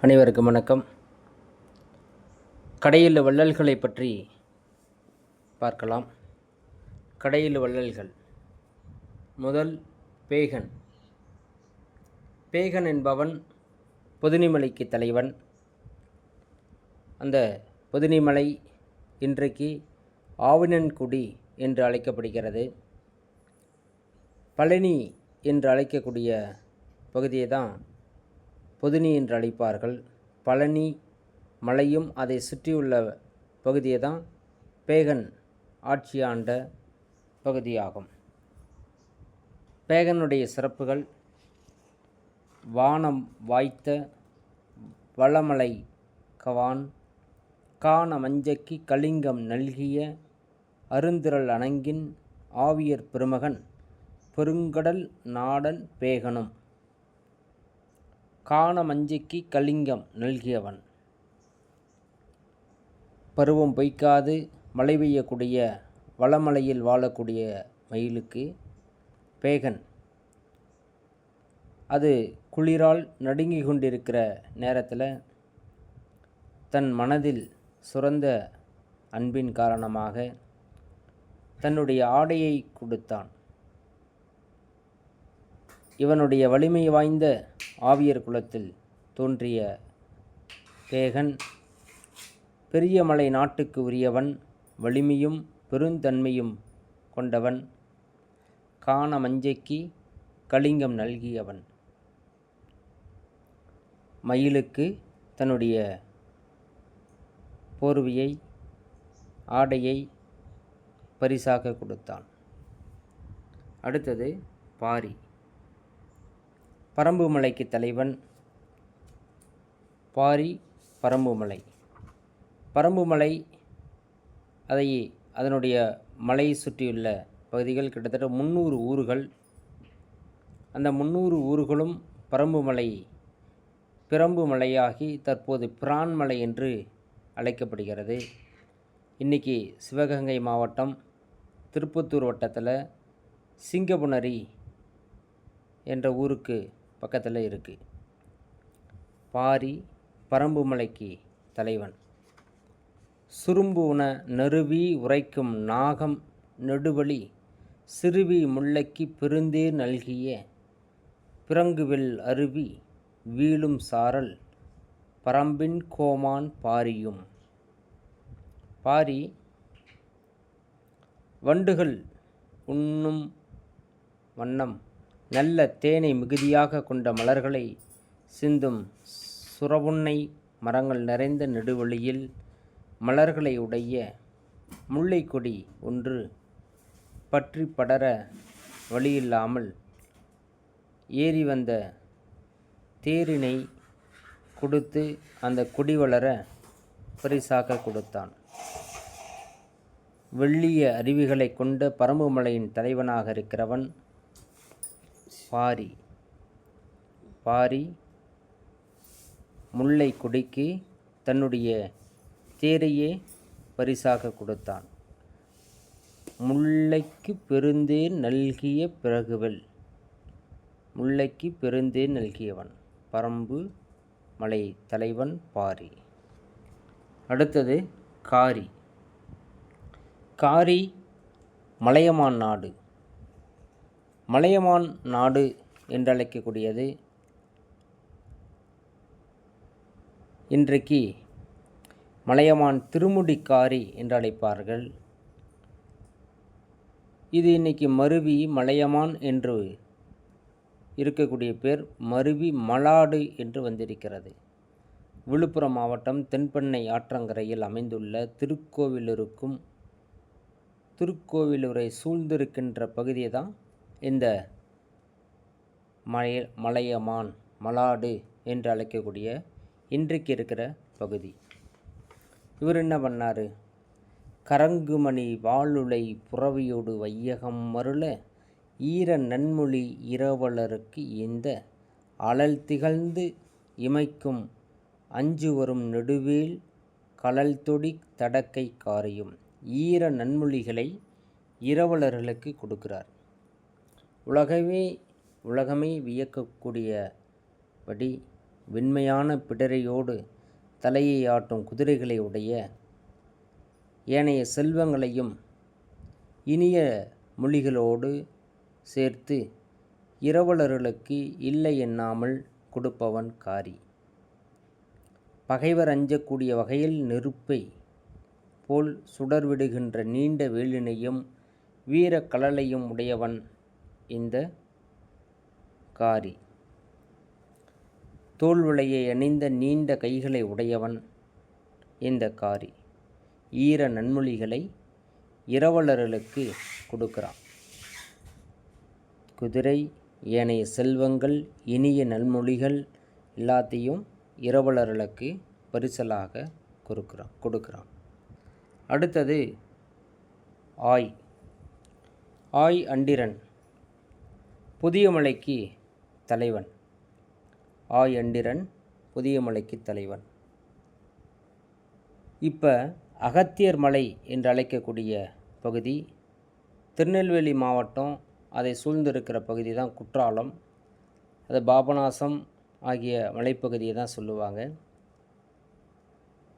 அனைவருக்கும் வணக்கம். கடையில் வள்ளல்களை பற்றி பார்க்கலாம். கடையில் வள்ளல்கள். முதல் பேகன். பேகன் என்பவன் பொதுனிமலைக்கு தலைவன். அந்த பொதுனிமலை இன்றைக்கு ஆவினன்குடி என்று அழைக்கப்படுகிறது. பழனி என்று அழைக்கக்கூடிய பகுதியை தான் பொதுனி என்று அழைப்பார்கள். பழனி மலையும் அதை சுற்றியுள்ள பகுதியை தான் பேகன் ஆட்சி ஆண்ட பகுதியாகும். பேகனுடைய சிறப்புகள் வானம் வாய்த்த வளமலை கவான் காண மஞ்சக்கி கலிங்கம் நல்கிய அருந்திரள் அணங்கின் ஆவியர் பெருமகன் பெருங்கடல் நாடன் பேகனும். காண மஞ்சிக்கு கலிங்கம் நல்கியவன். பருவம் பொய்க்காது மழை பெய்யக்கூடிய வளமலையில் வாழக்கூடிய மயிலுக்கு பேகன். அது குளிரால் நடுங்கி கொண்டிருக்கிற நேரத்தில் தன் மனதில் சுரந்த அன்பின் காரணமாக தன்னுடைய ஆடையை கொடுத்தான். இவனுடைய வலிமை வாய்ந்த ஆவியர் குலத்தில் தோன்றிய பேகன் பெரிய மலை நாட்டுக்கு உரியவன் வலிமையும் பெருந்தன்மையும் கொண்டவன் காண மஞ்சைக்கு கலிங்கம் நல்கியவன். மயிலுக்கு தன்னுடைய போர்வையை ஆடையை பரிசாக கொடுத்தான். அடுத்தது பாரி. பரம்புமலைக்கு தலைவன் பாரி பரம்புமலை. பரம்புமலை அதை அதனுடைய மலையை சுற்றியுள்ள பகுதிகள் கிட்டத்தட்ட முந்நூறு ஊர்கள். அந்த முந்நூறு ஊர்களும் பரம்புமலை பிரம்பு மலையாகி தற்போது பிரான்மலை என்று அழைக்கப்படுகிறது. இன்றைக்கி சிவகங்கை மாவட்டம் திருப்பத்தூர் வட்டத்தில் சிங்கபுணரி என்ற ஊருக்கு பக்கத்தில் இருக்குது பாரி பரம்புமலைக்கு தலைவன். சுரும்பு உண நறுவி உரைக்கும் நாகம் நெடுவழி சிறுவி முல்லைக்கு பெருந்தேர் நல்கிய. பிறங்குவில் அருவி வீழும் சாரல் பரம்பின் கோமான் பாரியும். பாரி வண்டுகள் உண்ணும் வண்ணம் நல்ல தேனை மிகுதியாக கொண்ட மலர்களை சிந்தும் சுரவுண்ணை மரங்கள் நிறைந்த நெடுவழியில் மலர்களை உடைய முல்லைக்கொடி ஒன்று பற்றி படர வழியில்லாமல் ஏறி வந்த தேரினை கொடுத்து அந்த கொடி வளர பரிசாக கொடுத்தான். வெள்ளிய அருவிகளை கொண்ட பரம்புமலையின் தலைவனாக இருக்கிறவன் பாரி. பாரி முல்லை கொடிக்கு தன்னுடைய தேரையே பரிசாக கொடுத்தான். முல்லைக்கு பெருந்தேர் நல்கிய பிறகுவல் முல்லைக்கு பெருந்தேர் நல்கியவன். பரம்பு மலை தலைவன் பாரி. அடுத்தது காரி. காரி மலையமான் நாடு. மலையமான் நாடு என்றழைக்கக்கூடியது. இன்றைக்கு மலையமான் திருமுடிக்காரி என்று அழைப்பார்கள் இது இன்னைக்கு மருவி மலையமான் என்று இருக்கக்கூடிய பேர். மருவி மலாடு என்று வந்திருக்கிறது. விழுப்புரம் மாவட்டம் தென்பெண்ணை ஆற்றங்கரையில் அமைந்துள்ள திருக்கோவிலூருக்கும் திருக்கோவிலூரை சூழ்ந்திருக்கின்ற பகுதியை தான் இந்த மலை மலையமான் மலாடு என்று அழைக்கக்கூடிய இன்றைக்கு இருக்கிற பகுதி. இவர் என்ன பண்ணார்? கரங்குமணி வாளுலை புறவியோடு வையகம் மருள ஈர நன்மொழி இரவலருக்கு இந்த அழல் திகழ்ந்து இமைக்கும் அஞ்சு வரும் நெடுவேல் கலல் தொடி தடக்கை காரியும் ஈர நன்மொழிகளை இரவலர்களுக்கு கொடுக்கிறார். உலகமே உலகமே வியக்கக்கூடியபடி வெண்மையான பிடரையோடு தலையை ஆட்டும் குதிரைகளை உடைய ஏனைய செல்வங்களையும் இனிய மொழிகளோடு சேர்த்து இரவலர்களுக்கு இல்லை எண்ணாமல் கொடுப்பவன் காரி. பகைவர் அஞ்சக்கூடிய வகையில் நெருப்பை போல் சுடர்விடுகின்ற நீண்ட வேலினையும் வீர கலலையும் உடையவன் இந்த காரி. தோல்விளையை அணிந்த நீண்ட கைகளை உடையவன் இந்த காரி. ஈர நன்மொழிகளை இரவலர்களுக்கு கொடுக்கிறான். குதிரை ஏனைய செல்வங்கள் இனிய நல்மொழிகள் எல்லாத்தையும் இரவலர்களுக்கு பரிசலாக கொடுக்குறான் கொடுக்குறான். அடுத்தது ஆய். ஆய் அண்டிரன். புதிய மலைக்கு தலைவன். ஆய் அண்டிரன் புதிய மலைக்கு தலைவன். இப்போ அகத்தியர் மலை என்று அழைக்கக்கூடிய பகுதி திருநெல்வேலி மாவட்டம் அதை சூழ்ந்திருக்கிற பகுதி தான் குற்றாலம். அது பாபநாசம் ஆகிய மலைப்பகுதியை தான் சொல்லுவாங்க.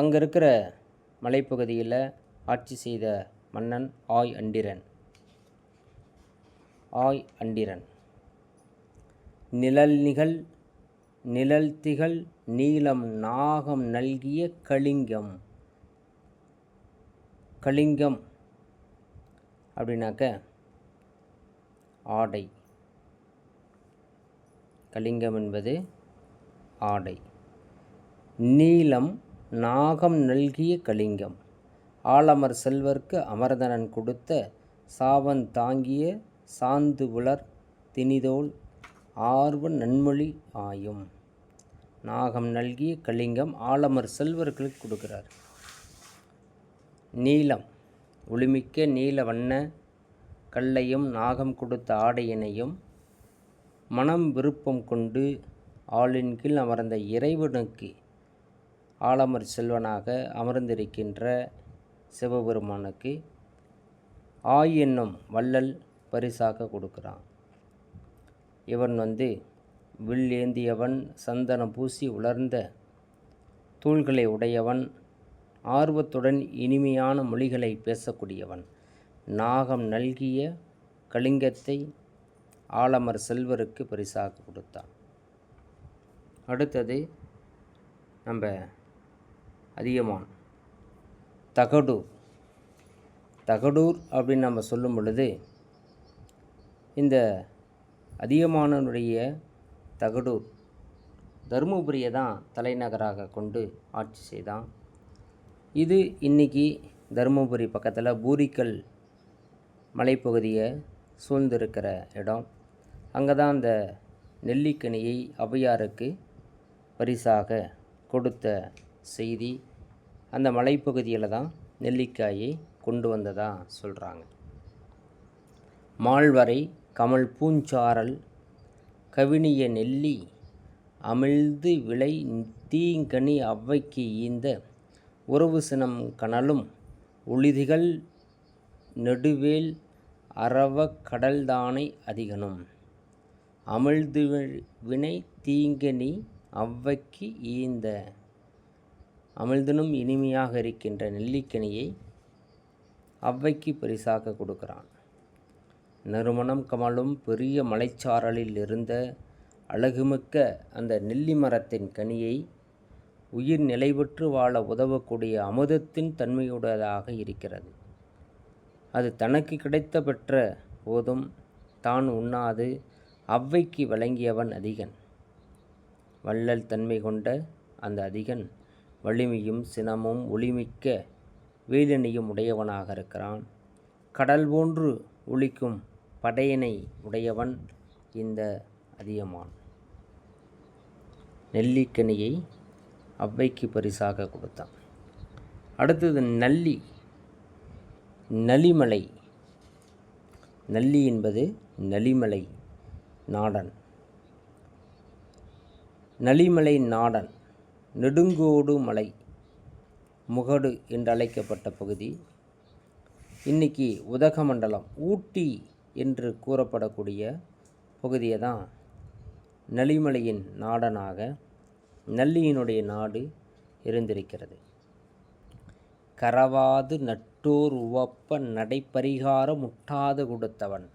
அங்கே இருக்கிற மலைப்பகுதியில் ஆட்சி செய்த மன்னன் ஆய் அண்டிரன் ஆய் அண்டிரன் நிழல்நிகழ் நிழல் திகழ் நீலம் நாகம் நல்கிய கலிங்கம். கலிங்கம் அப்படின்னாக்க ஆடை. கலிங்கம் என்பது ஆடை. நீலம் நாகம் நல்கிய கலிங்கம். ஆலமர் செல்வர்க்கு அமர்தனன் கொடுத்த சாவன் தாங்கிய சாந்து உலர் தினிதோல் ஆர்வ நன்மொழி ஆயும். நாகம் நல்கிய கலிங்கம் ஆலமர் செல்வர்களுக்கு கொடுக்கிறார். நீலம் ஒளிமிக்க நீல வண்ண கல்லையும் நாகம் கொடுத்த ஆடையினையும் மனம் விருப்பம் கொண்டு ஆளின் கீழ் அமர்ந்த இறைவனுக்கு ஆலமர் செல்வனாக அமர்ந்திருக்கின்ற சிவபெருமானுக்கு ஆய் என்னும் வள்ளல் பரிசாக கொடுக்குறான். இவன் வந்து வில் ஏந்தியவன் சந்தனம் பூசி உலர்ந்த தூள்களை உடையவன் ஆர்வத்துடன் இனிமையான மொழிகளை பேசக்கூடியவன். நாகம் நல்கிய கலிங்கத்தை ஆலமர் செல்வருக்கு பரிசாக கொடுத்தான். அடுத்தது நம்ம அதிகமான் தகடூர். தகடூர் அப்படின்னு நம்ம சொல்லும் பொழுது இந்த அதிகமானனுடைய தகடூர் தருமபுரியை தான் தலைநகராக கொண்டு ஆட்சி செய்தான். இது இன்றைக்கி தருமபுரி பக்கத்தில் பூரிக்கல் மலைப்பகுதியை சூழ்ந்திருக்கிற இடம். அங்கே தான் அந்த நெல்லிக்கனியை அவையாருக்கு பரிசாக கொடுத்த செய்தி. அந்த மலைப்பகுதியில் தான் நெல்லிக்காயை கொண்டு வந்ததாக சொல்கிறாங்க மால்வரை கமல் பூஞ்சாரல் கவினிய நெல்லி அமிழ்து விளை தீங்கனி அவ்வைக்கு ஈந்த உறவு சினம் கனலும் ஒளிதிகள் நெடுவேல் அறவ கடல்தானை அதிகனும். அமிழ்து வினை தீங்கனி அவ்வைக்கு ஈந்த அமிழ்தனும் இனிமையாக இருக்கின்ற நெல்லிக்கனியை அவ்வைக்கு பரிசாக கொடுக்கிறான். நறுமணம் கமலும் பெரிய மலைச்சாரலில் இருந்த அழகுமிக்க அந்த நெல்லி மரத்தின் கனியை உயிர் நிலைபெற்று வாழ உதவக்கூடிய அமுதத்தின் தன்மையுடையதாக இருக்கிறது. அது தனக்கு கிடைத்த பெற்ற போதும் தான் உண்ணாது அவ்வைக்கு வழங்கியவன் அதிகன். வள்ளல் தன்மை கொண்ட அந்த அதிகன் வலிமையும் சினமும் ஒளிமிக்க வேலினையும் உடையவனாக இருக்கிறான். கடல் போன்று ஒழிக்கும் படையனை உடையவன் இந்த அதியமான். நெல்லிக்கனியை அவ்வைக்கு பரிசாக கொடுத்தான். அடுத்தது நல்லி. நலிமலை. நல்லி என்பது நலிமலை நாடன். நலிமலை நாடன் நெடுங்கோடு மலை முகடு என்று அழைக்கப்பட்ட பகுதி. இன்றைக்கி உதகமண்டலம் ஊட்டி என்று கூறப்படக்கூடிய பகுதியை தான் நலிமலையின் நாடனாக நல்லியினுடைய நாடு இருந்திருக்கிறது. கரவாது நட்டோர் உவப்ப நடைப்பரிகார முட்டாது கொடுத்தவன்.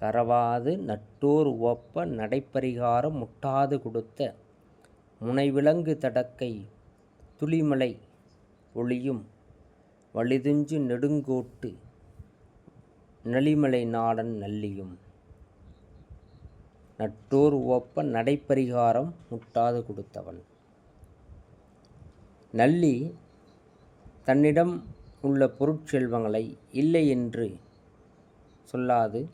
கரவாது நட்டோர் உவப்ப நடைப்பரிகாரம் முட்டாது கொடுத்த முனைவிலங்கு தடக்கை துளிமலை ஒளியும் வலிதுஞ்சு நெடுங்கோட்டு நலிமலை நாடன் நல்லியும். நட்டோர் ஒப்ப நடைப்பரிகாரம் முட்டாது கொடுத்தவன். நல்லி தன்னிடம் உள்ள பொருட்செல்வங்களை இல்லை என்று சொல்லாது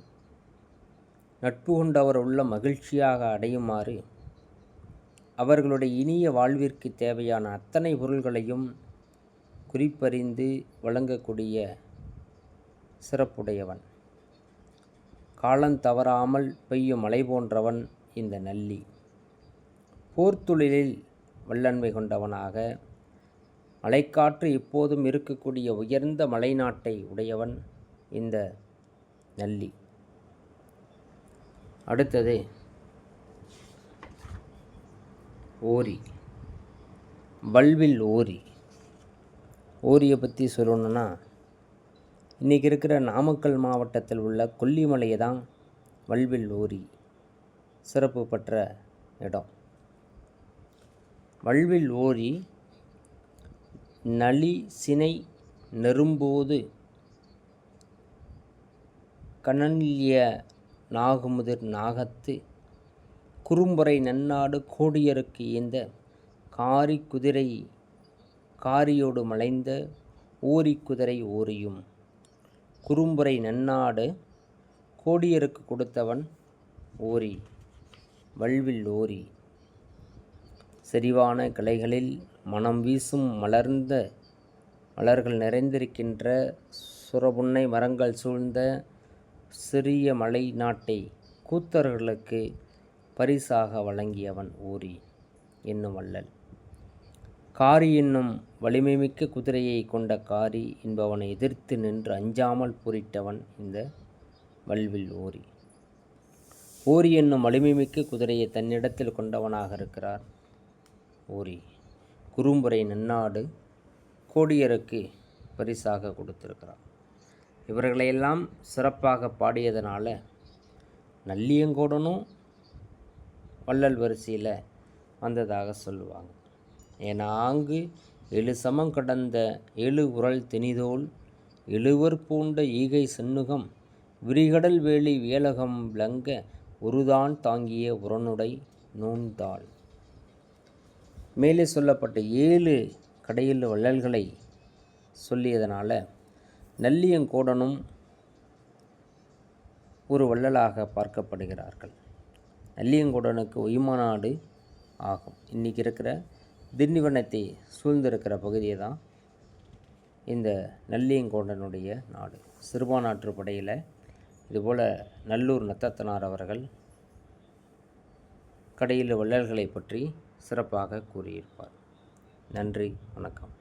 நட்பு கொண்டவர் உள்ள மகிழ்ச்சியாக அடையுமாறு அவர்களுடைய இனிய வாழ்விற்கு தேவையான அத்தனை பொருள்களையும் குறிப்பறிந்து வழங்கக்கூடிய சிறப்புடையவன். காலந்தவறாமல் பெய்யும் மலை போன்றவன் இந்த நல்லி. போர்த்தொழிலில் வல்லன்மை கொண்டவனாக மலைக்காற்று இப்போதும் இருக்கக்கூடிய உயர்ந்த மலைநாட்டை உடையவன் இந்த நல்லி. அடுத்தது ஓரி. வல்வில் ஓரி. ஓரியை பற்றி சொல்லணுன்னா இன்றைக்கி இருக்கிற நாமக்கல் மாவட்டத்தில் உள்ள கொல்லிமலையை தான் வல்வில் ஓரி சிறப்பு பெற்ற இடம். வல்வில் ஓரி நளி சினை நெரும்போது கனல்ய நாகுமுதிர் நாகத்து குறும்புரை நன்னாடு கோடியருக்கு ஏந்த காரி குதிரை காரியோடு மலைந்த ஓரி குதிரை ஓரியும். குறும்புரை நன்னாடு கோடியருக்கு கொடுத்தவன் ஓரி வல்வில் ஓரி. செறிவான கிளைகளில் மனம் வீசும் மலர்ந்த மலர்கள் நிறைந்திருக்கின்ற சுரபுன்னை மரங்கள் சூழ்ந்த சிறிய மலை நாட்டை கூத்தர்களுக்கு பரிசாக வழங்கியவன் ஊரி என்னும் வள்ளல். காரி என்னும் வலிமைமிக்க குதிரையை கொண்ட காரி என்பவனை எதிர்த்து நின்று அஞ்சாமல் போரிட்டவன் இந்த வல்வில் ஓரி. ஓரி என்னும் வலிமைமிக்க குதிரையை தன்னிடத்தில் கொண்டவனாக இருக்கிறார். ஓரி குறும்புரை நன்னாடு கோடியருக்கு பரிசாக கொடுத்திருக்கிறார். இவர்களையெல்லாம் சிறப்பாக பாடியதனால் நல்லியங்கோடனும் வள்ளல் வரிசையில் வந்ததாக சொல்லுவாங்க. என ஆங்கு எழு சமம் கடந்த எழு உரல் திணிதோல் எழுவர் பூண்ட ஈகை சண்முகம் விரிகடல் வேலி வேலகம் விளங்க உருதான் தாங்கிய உரனுடை நூந்தாள். மேலே சொல்லப்பட்ட ஏழு கடையில் வள்ளல்களை சொல்லியதனால் நல்லியங்கோடனும் ஒரு வள்ளலாக பார்க்கப்படுகிறார்கள். நல்லியங்கோடனுக்கு ஒய்மநாடு ஆகும். இன்றைக்கி இருக்கிற திண்டிவனத்தை சூழ்ந்திருக்கிற பகுதியை தான் இந்த நல்லியங்கோண்டனுடைய நாடு. சிறுபானாற்று படையில் இதுபோல் நல்லூர் நத்தத்தனார் அவர்கள் கடையில் வள்ளல்களை பற்றி சிறப்பாக கூறியிருப்பார். நன்றி வணக்கம்.